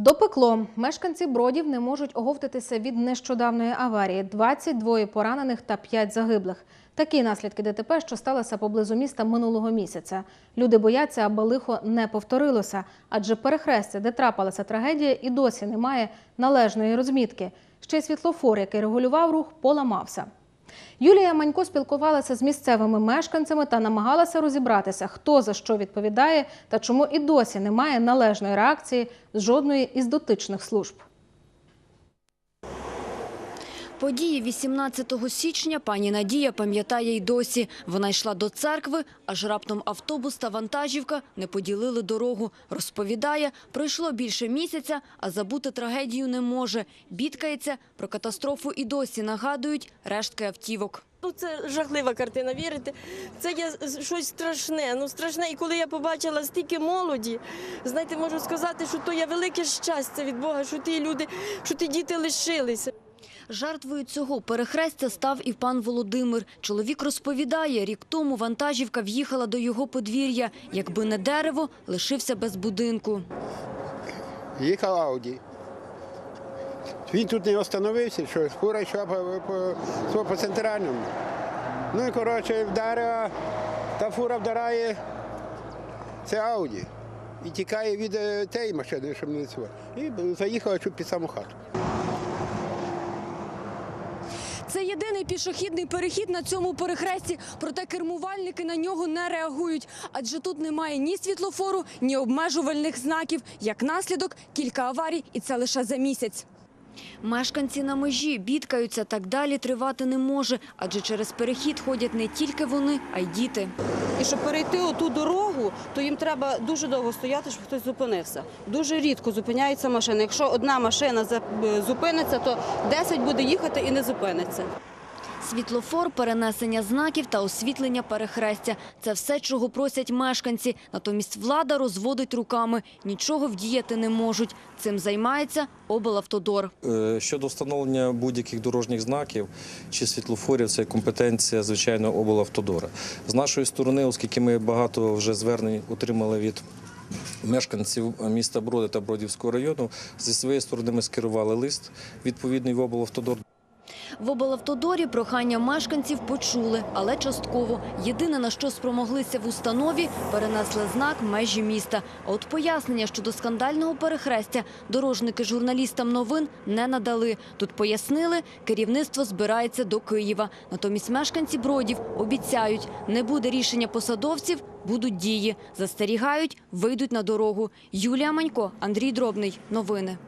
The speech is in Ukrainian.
Допекло. Мешканці Бродів не можуть оговтатися від нещодавної аварії. 22 поранених та 5 загиблих. Такі наслідки ДТП, що сталося поблизу міста минулого місяця. Люди бояться, аби лихо не повторилося, адже перехрестя, де трапилася трагедія, і досі немає належної розмітки. Ще й світлофор, який регулював рух, поламався. Юлія Манько спілкувалася з місцевими мешканцями та намагалася розібратися, хто за що відповідає та чому і досі немає належної реакції з жодної із дотичних служб. Події 18 січня пані Надія пам'ятає й досі. Вона йшла до церкви, аж раптом автобус та вантажівка не поділили дорогу. Розповідає, пройшло більше місяця, а забути трагедію не може. Бідкається, про катастрофу і досі нагадують рештки автівок. Ну, це жахлива картина, вірите? Це є щось страшне. Ну страшне. І коли я побачила стільки молоді, знаєте, можу сказати, що то є велике щастя від Бога, що ті люди, що ті діти лишилися. Жертвою цього перехрестя став і пан Володимир. Чоловік розповідає, рік тому вантажівка в'їхала до його подвір'я. Якби не дерево, лишився без будинку. Їхав Ауді. Він тут не остановився, що фура йшла по, по, по, центральному. Ну і коротше вдарила, та фура вдаряє, це Ауді. І тікає від е, тієї машини, щоб не цього. І заїхала чуть під саму хату. Це єдиний пішохідний перехід на цьому перехресті, проте кермувальники на нього не реагують. Адже тут немає ні світлофору, ні обмежувальних знаків. Як наслідок, кілька аварій, і це лише за місяць. Мешканці на межі бідкаються, так далі тривати не може, адже через перехід ходять не тільки вони, а й діти. І щоб перейти оту дорогу, то їм треба дуже довго стояти, щоб хтось зупинився. Дуже рідко зупиняються машини. Якщо одна машина е, зупиниться, то 10 буде їхати і не зупиниться. Світлофор, перенесення знаків та освітлення перехрестя – це все, чого просять мешканці. Натомість влада розводить руками. Нічого вдіяти не можуть. Цим займається облавтодор. Е, Щодо встановлення будь-яких дорожніх знаків чи світлофорів, це компетенція, звичайно, облавтодора. З нашої сторони, оскільки ми багато вже звернень отримали від мешканців міста Броди та Бродівського району, зі своєї сторони ми скерували лист відповідний в облавтодор. В облавтодорі прохання мешканців почули, але частково. Єдине, на що спромоглися в установі, перенесли знак межі міста. А от пояснення щодо скандального перехрестя дорожники журналістам новин не надали. Тут пояснили, керівництво збирається до Києва. Натомість мешканці Бродів обіцяють, не буде рішення посадовців, будуть дії. Застерігають, вийдуть на дорогу. Юлія Манько, Андрій Дробний. Новини.